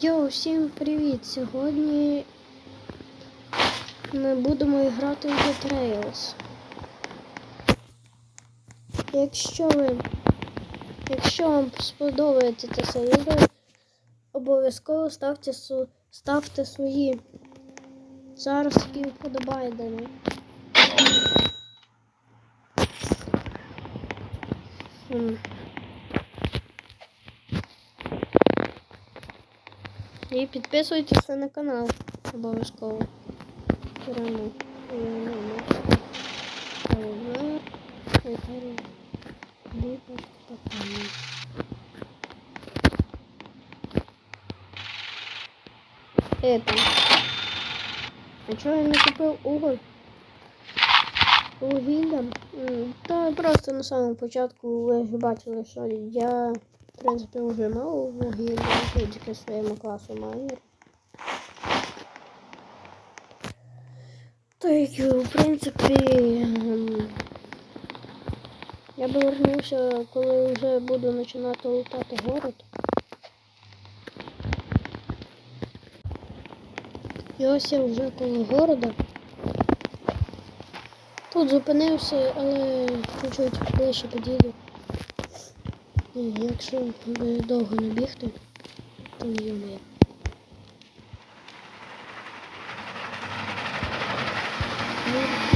Йоу, всім привіт! Сьогодні ми будемо грати в The Trails. Якщо ви якщо вам сподобається це відео, обов'язково ставте, ставте свої царські вподобайдени. М. І підписуйтесь на канал обов'язково. Прямо. Это. А чого я не купив уголь? Вугілля? М, Та просто на самому початку ви бачили, що я, в принципі, вже мав вугілля, тільки своєму класу майор. Так, в принципі, ем, я би вернувся, коли вже буду починати лутати город. І ось я вже коло города. Тут зупинився, але чуть-чуть ближче підійду. І якщо буде довго не бігти, то не є. Thank в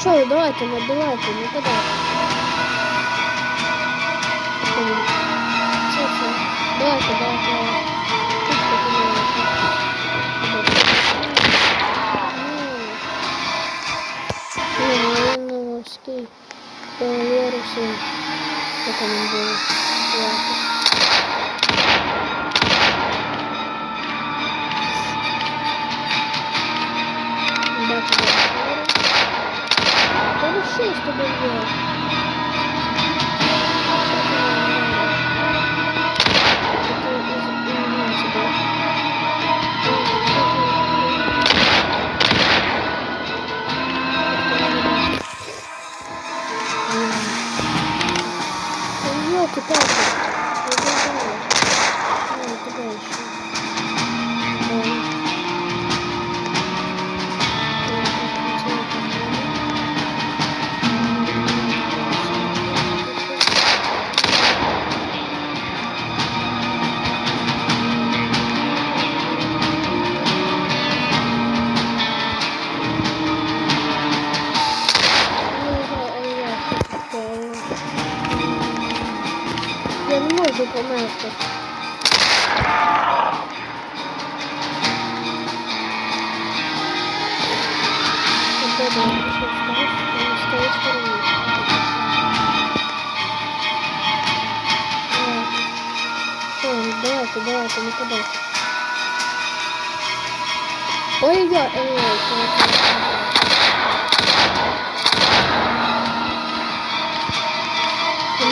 Що, ви, давайте, ну, давайте, ну куди? Блін. Це це. Давайте, давайте. Тут подивимося. Ні, ну я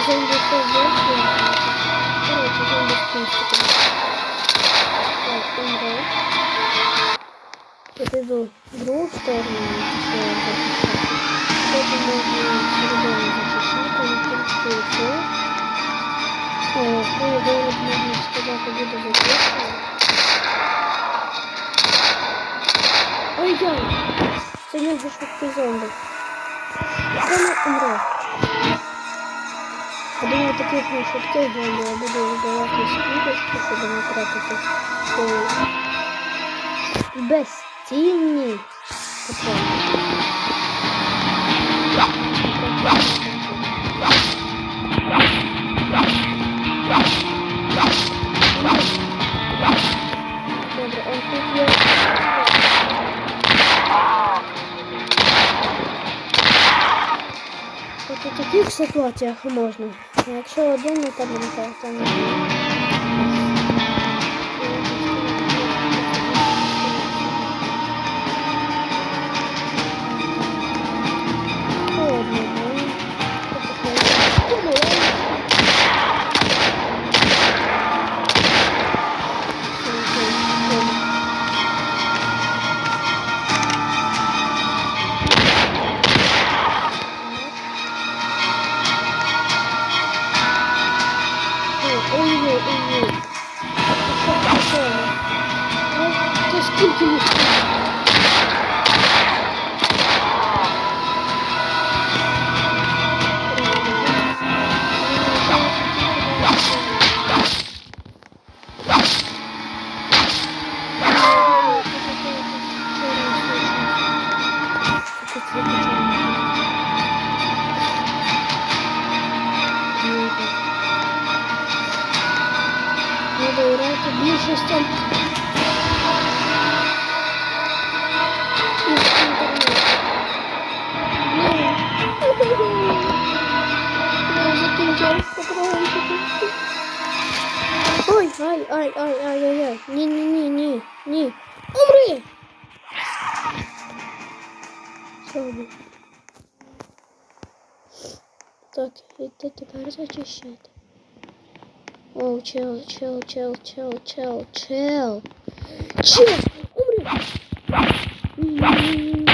зомби что больше? Короче, зомби в принципе. Так, умру. Я піду в другу сторону, що я захищати. Потім можу середину зачищати, і в принципі все. Е, Коли говорить, можна сказати, буде зачищено. Ой, я! Це не швидкий зомби. Це не умре. Я думаю, таких не швидких бомбів я буду вбивати скидочку, щоб не тратити свої безцінні патрони. Добре, он тут є. От у таких ситуаціях можна. А якщо один то не. Холодно, чел, чел, чел, чел, чел, чел. Чел, умри!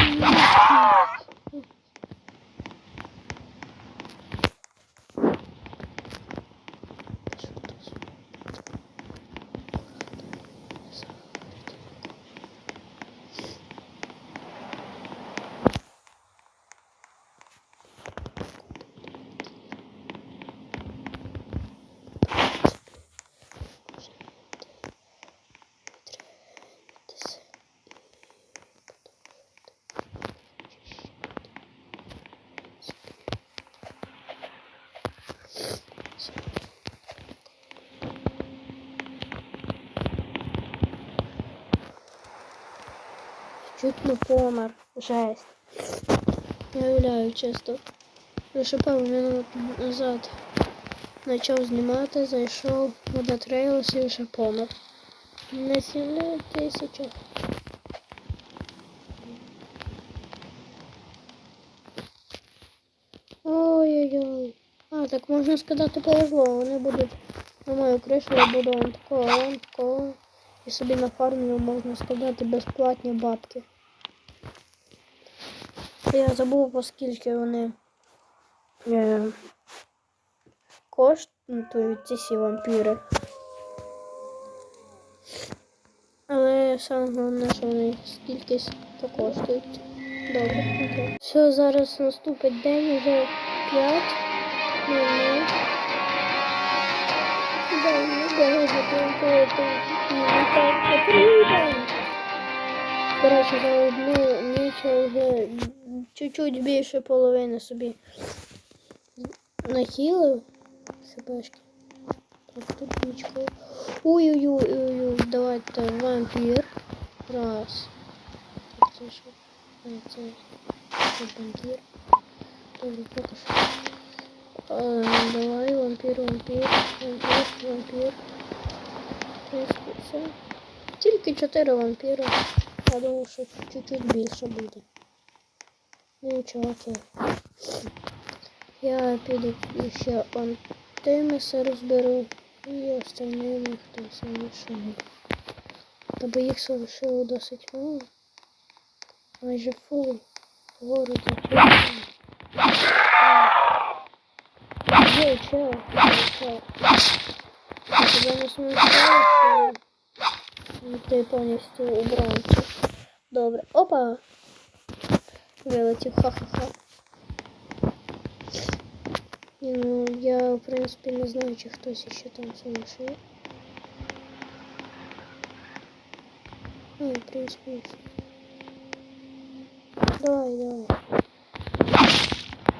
Чуть не помер. Жесть. Я уявляю чисто. Лише пару минут назад почав знімати, зайшов, водотреївся і вже помер. На 7 тисячах. Ой-ой-ой. А, так можна сказати повезло. Вони будуть на мою кришу, я буду он такого, он такого. І собі на фармі можна сказати безплатні бабки. Я забув, оскільки вони е, коштують ці всі вампіри. Але саме головне, що вони скільки то коштують. Добре, окей. Все, зараз наступить день, вже 5. да, да, да. Коротше, за одну ніч я вже чуть-чуть більше половини собі нахилив собачки. Так, тут нічого. Ой-ой-ой, давайте вампір. Раз. Так, це що? А, це, це вампір. Добре, поки що. А, давай, вампір, вампір, вампір, вампір. Трішки все. Тільки чотири вампіри. Я думаю, що чуть-чуть більше буде. Ну нічого, окей. Я піду ще он Тимиса розберу і остальними, хто залишив. Тобто їх залишило досить мало. Майже фул. Городі. Ей, чел, чел. Я тебе не смущаю, що ти повністю убранці. Добре. Опа! Вилетів, ха-ха-ха. Ні, ну я, в принципі, не знаю, чи хтось ще там сумасшедший. А, в принципі, не все. Давай, давай.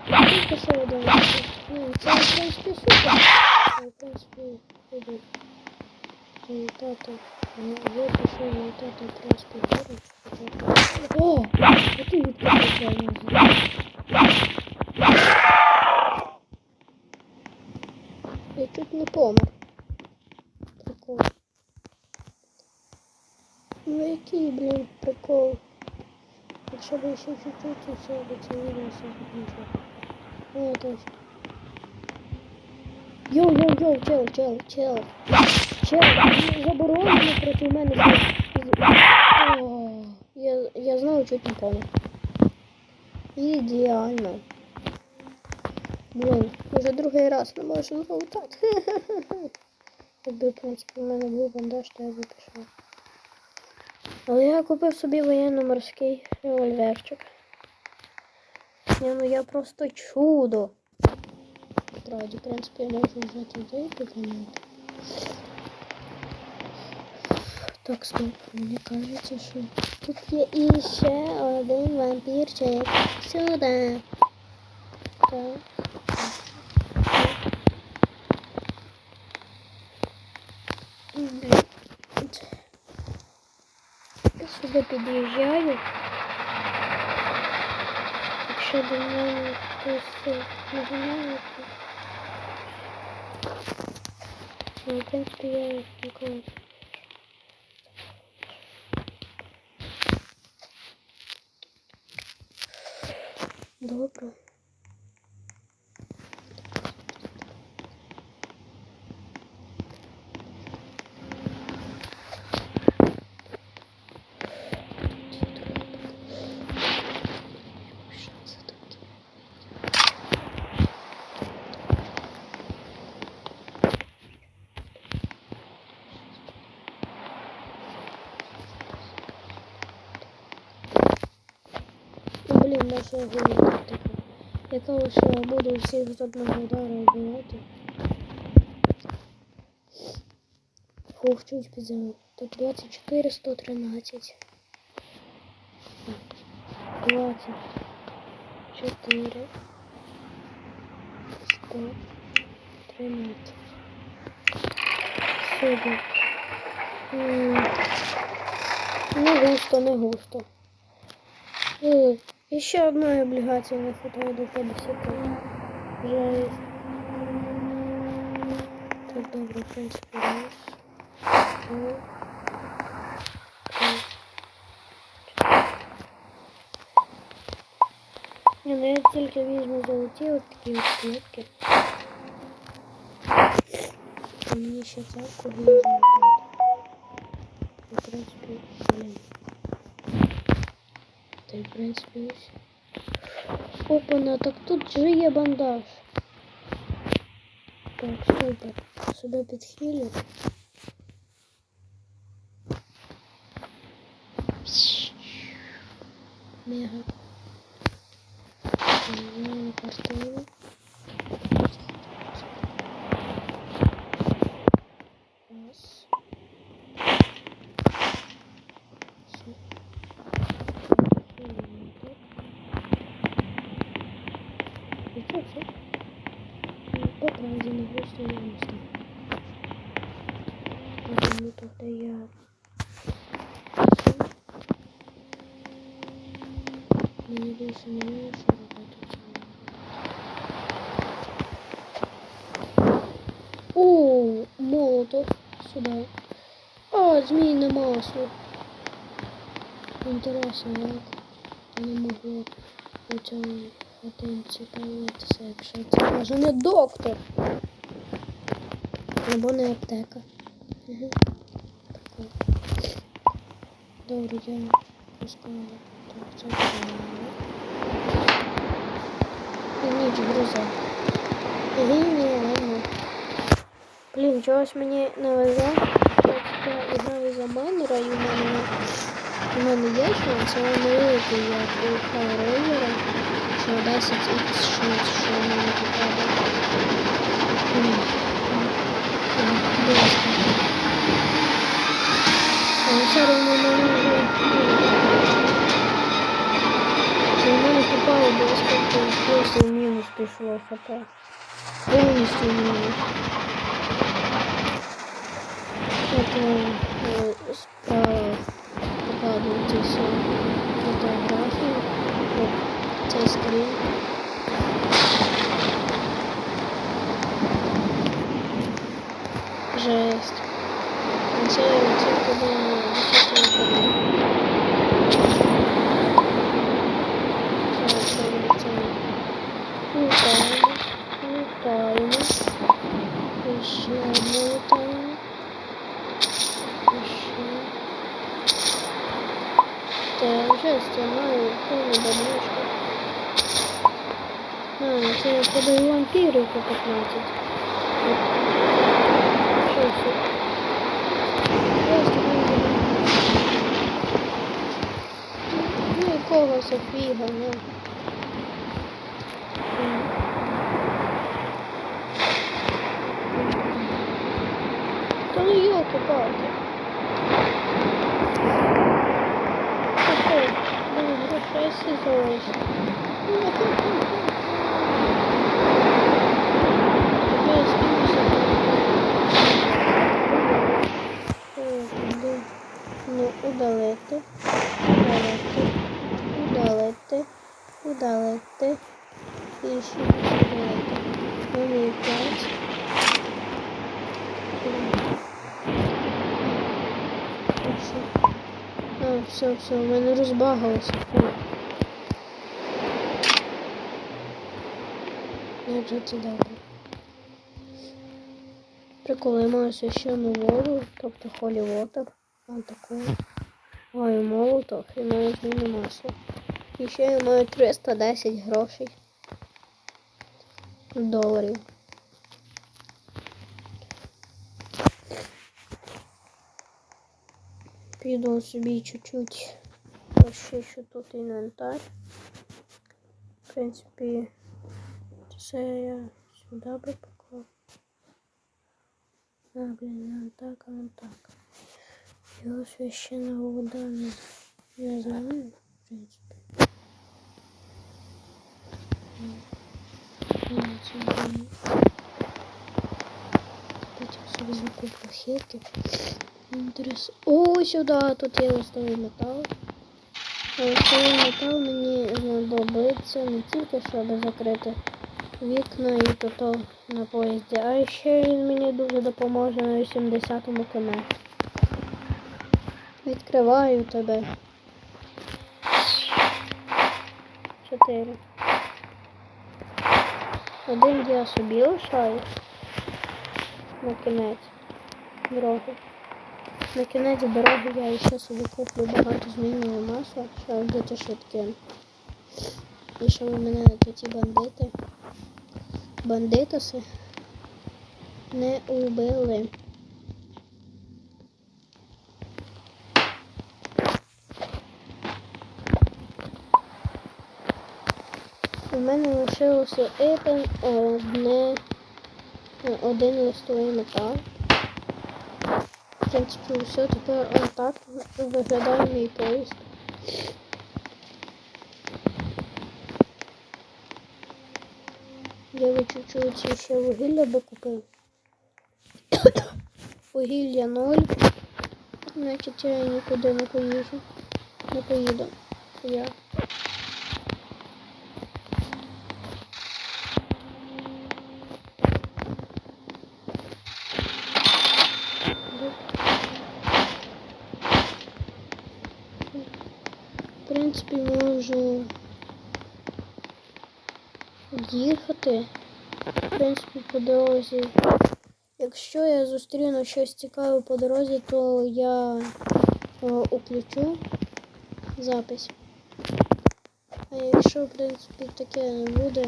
Ну, пішов давай. Ну, це, в принципі, супер. Це, в принципі, супер. Результати. Ну, Я пішов результати, в принципі, вірю. О! А ти відповідав Я чуть не помер. Прикол. Ну який, блін, прикол. Якщо б ще чуть-чуть і все, би це відео все закінчило. Ну, точно. Йоу-йоу-йоу, чел, чел, чел. Чел, ну, заборонено проти мене. О, Я, я знову чуть не помер. Ідеально. Блін, вже другий раз не можу залутати. Якби, в принципі, в мене був бандаж, то я би пішов. Але я купив собі воєнно-морський револьверчик. Ні, ну я просто чудо. Справді, в принципі, я можу вже туди підганяти. Так, стоп, мені кажеться, що тут є іще один вампірчик. Сюди. Так. Я сюди під'їжджаю. Якщо до мене хтось не ганяє, то... Ну, в принципі, я ніколи. Добре. Що це таке? Ну, блін, наша гуля тактика. Яка буду всіх з одного удару вбивати. Фух, чуть підзему. Тут 24, 113. 24. 113. Супер. М, Не густо, не густо. Е, І ще одної облігації не хватає до 50. Жесть. Так, добре, в принципі, раз. Два. Три. Ні, ну я тільки візьму золоті от такі от клітки. А мені ще церкву візьму тут. І, в принципі, блін. Й в принципі ось. Так тут же є бандаж. Так, супер. Сюди підхилю. Мега. Нормальна картина. Раз. Все. І це все. По правді не густо я не знаю. Тому тогда я... Все. Більше немає що робити. О, молотов сюди. А, змійне масло. Інтересно, як не могло хатинці появитися, якщо це може не доктор. Або не аптека. Угу. Добре, я пускаю. Так, це И ніч гроза. Блін, чогось мені не везе. Одна за майнера і в мене в мене є шанс, але не великий як у хайролера. Що 10 х шанс, що в мене тут треба. Все равно мене вже мінус пішло хп. Повністю в мінус. От е, е, справа показують ці всі фотографії. От цей скрін. Жесть. Це оцінка була 10 годин. Так, це буде це. Лутаємо, лутаємо. І ще одне лутаємо. І ще. Та жесть, я маю повну баблишку. А, це я подаю вампірів по 15. Що це? Просто не Ну, якого Софіга, ну. Та ну йоки палки Такой, блин, грошей сізоїш. Ну, удалити, удалити, удалити, удалити, і ще удалити. Вони п'ять. Все. А, все, все, у мене розбагалося. Як же це добре. Прикол, я маю священну воду, тобто холі вотер. Ось таку. Маю молоток і маю зміни масло. І ще я маю 310 грошей. Доларів. Піду собі чуть-чуть розчищу тут інвентар. В принципі, це я сюди би поклав. А, блін, не так, а не так. Його священна вода не, не знаю, в принципі. Ні, це не. Потім собі закуплю хірки. Інтерес. О, сюди, тут є листовий метал. А Листовий метал мені знадобиться не тільки, щоб закрити вікна і -то на поїзді, а ще він мені дуже допоможе на 80-му км. Відкриваю тебе. Чотири. Один я собі лишаю на кінець дороги. На кінець дороги я ще собі куплю багато змінного масла, щоб бути швидким. І щоб мене ті бандити, бандитоси не убили. У мене лишилося один, одне, один листовий метал. В принципі, все, тепер ось так виглядає мій поїзд. Я чуть-чуть ще вугілля би купив. Вугілля ноль. Значить я нікуди не поїжджу. Не поїду. Я. В принципі, можу їхати. В принципі, по дорозі. Якщо я зустріну щось цікаве по дорозі, то я о, включу запись. А якщо, в принципі, таке не буде,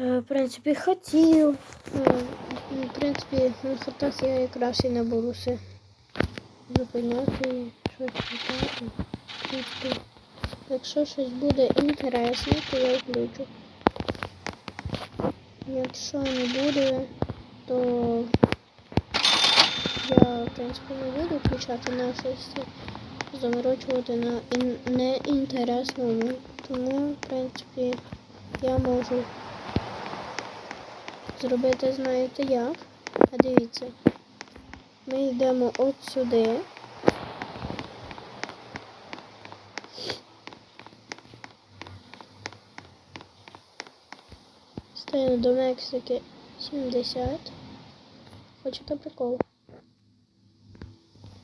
е, в принципі, хотів. е, В принципі, на хатах я якраз і не буду зупиняти щось читати. Якщо щось буде інтересне, то я включу. Якщо не буде, то я, в принципі, не буду включати на щось заморочувати на ін... неінтересному. Тому, в принципі, я можу зробити, знаєте як? А дивіться. Ми йдемо от сюди. Стаємо до Мексики 70. Хочете прикол?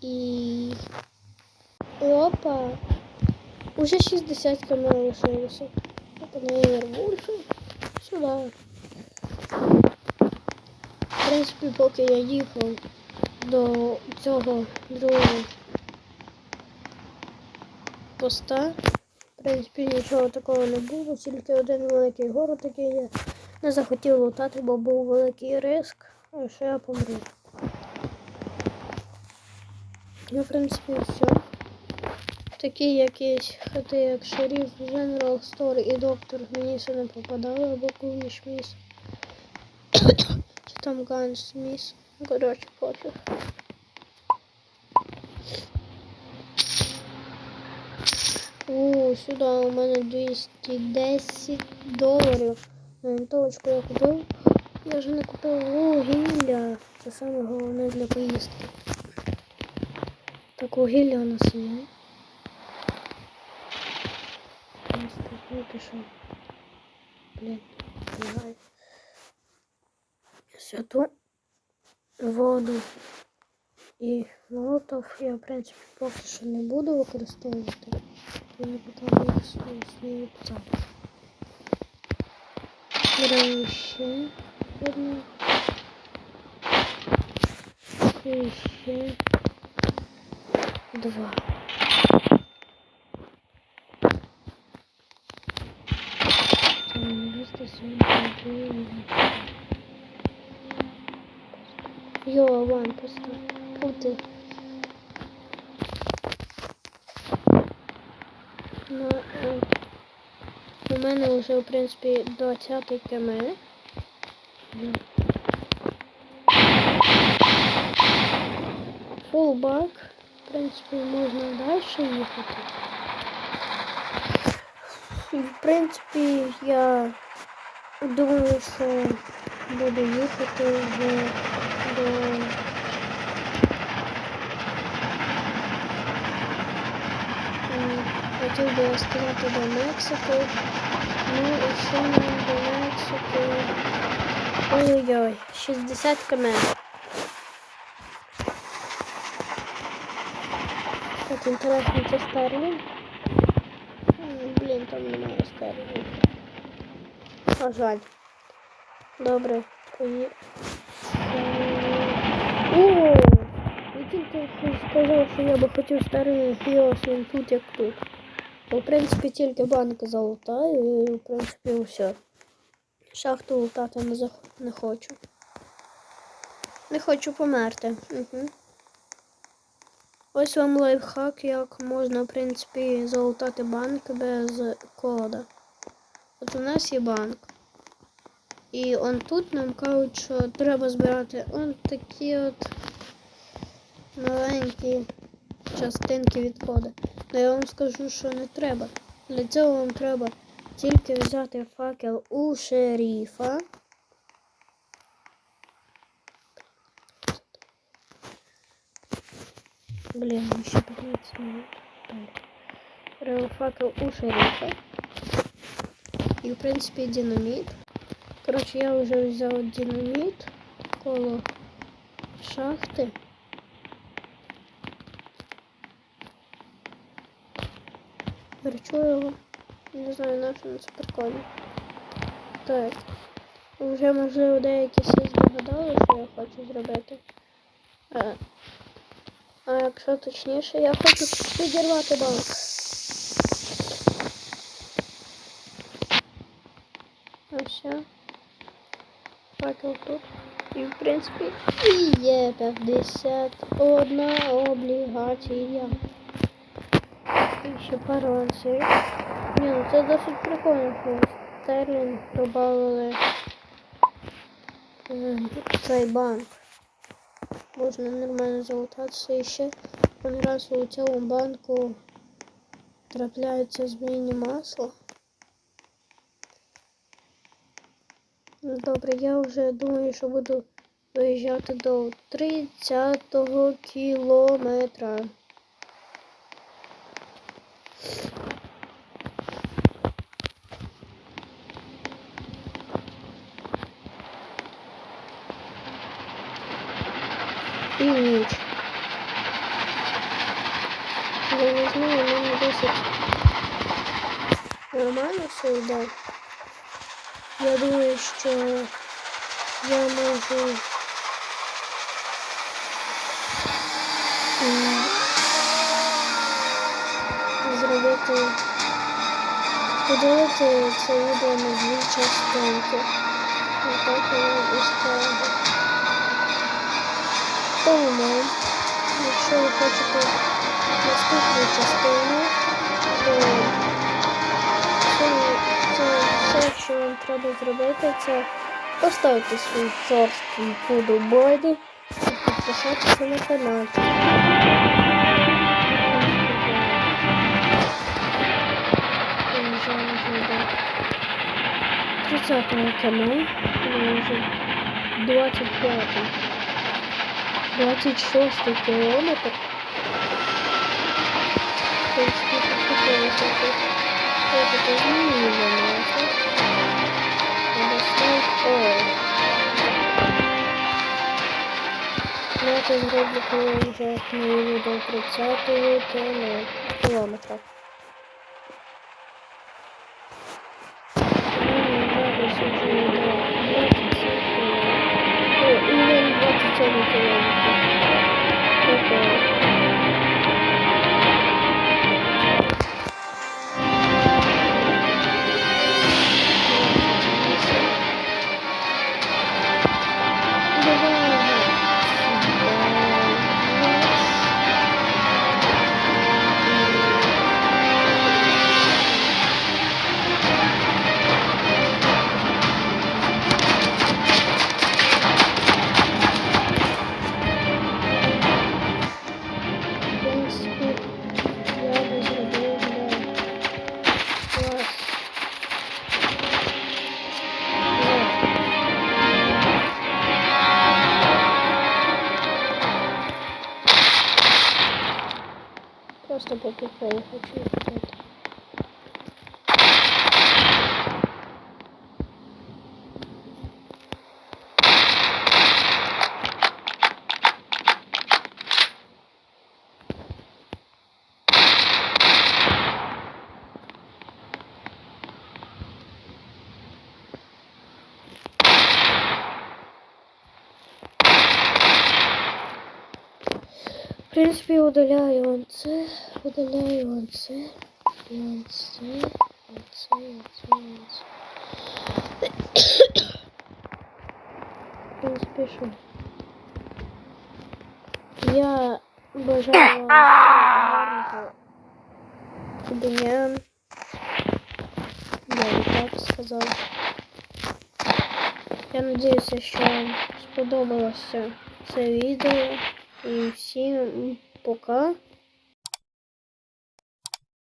І... Опа! Уже 60 км лишилося. Опа, наверное, більше. Сюди. В принципі, поки я їхав до цього другого поста, в принципі, нічого такого не було, тільки один великий город, який я не захотів лутати, бо був великий риск, що я помру. Ну, в принципі, все. Такі якісь хати, як шеріф, General Store і доктор мені ще не попадали, або Кувіш Міс. Чи там Ганс Міс. Коротше, пофіг. О, сюди у мене 210 доларів. На вінтовочку я купив. Я вже не купив вугілля. Це саме головне для поїздки. Так, вугілля у нас є. Блін. Святу воду і молотов я, в принципі, поки що не буду використовувати. Я потім їх свої свої писати. Беремо ще одну. І ще два. Йо, ван, постав. Пути. Ну, е, у мене вже, в принципі, 20 км. Фулбак. В принципі, можна далі їхати. В принципі, я думаю, що буду їхати вже до хотів би сказати до Мексики. Ну і ще нам до Мексики. Ой-ой-ой, 60 км. Так, інтересно, це? М, Блін, там немає Старлінга. На жаль. Добре, поїхали. О! Я тільки сказав, що я би хотів старий Фіос, він тут як тут. Бо, в принципі, тільки банки залутаю і, в принципі, все. Шахту лутати не, зах... не хочу. Не хочу померти. Угу. Ось вам лайфхак, як можна, в принципі, залутати банк без кода. От у нас є банк. І он тут нам кажуть, що треба збирати он такі от маленькі частинки від кода. Але я вам скажу, що не треба. Для цього вам треба тільки взяти факел у шеріфа. Блін, ще 15 минут. Треба факел у шеріфа. І в принципі динаміт. Коротше, я вже взяв динаміт коло шахти. Верчу його. Не знаю, на що це прикольно. Так. Вже можливо деякі всі здогадали, що я хочу зробити. А, а якщо точніше, я хочу підірвати банк. Ось. все. Факел тут. І в принципі і є 51 облігація. І ще паранці. Ні, ну це досить прикольно, Стерлінг додали е, цей банк. Можна нормально залутатися і ще один раз у цьому банку трапляється змійні масло. Добре, я вже думаю, що буду доїжджати до 30-го кілометра. І ніч. Я не знаю, мені досить нормально все йде. Я думаю, що я можу м, зробити поділити це відео на дві частинки. Отак я і. Тому, якщо ви хочете наступну частину, то все, що вам треба зробити, це поставити свій царський вподобайки і підписатися на канал. 30 каналу, вже 25 26 кілометр. В принципі, підписалися тут. Я тут змінювалася. Обласний ой. Я це зроблю, коли вже мені до 30 кілометра. Принципі, удаляю он це, удаляю он це, і он це, і це, і це, і це. В принципі, що? Я бажаю гарного дня. Я і так сказав. Я надіюся, що вам сподобалося це відео. І всім пока.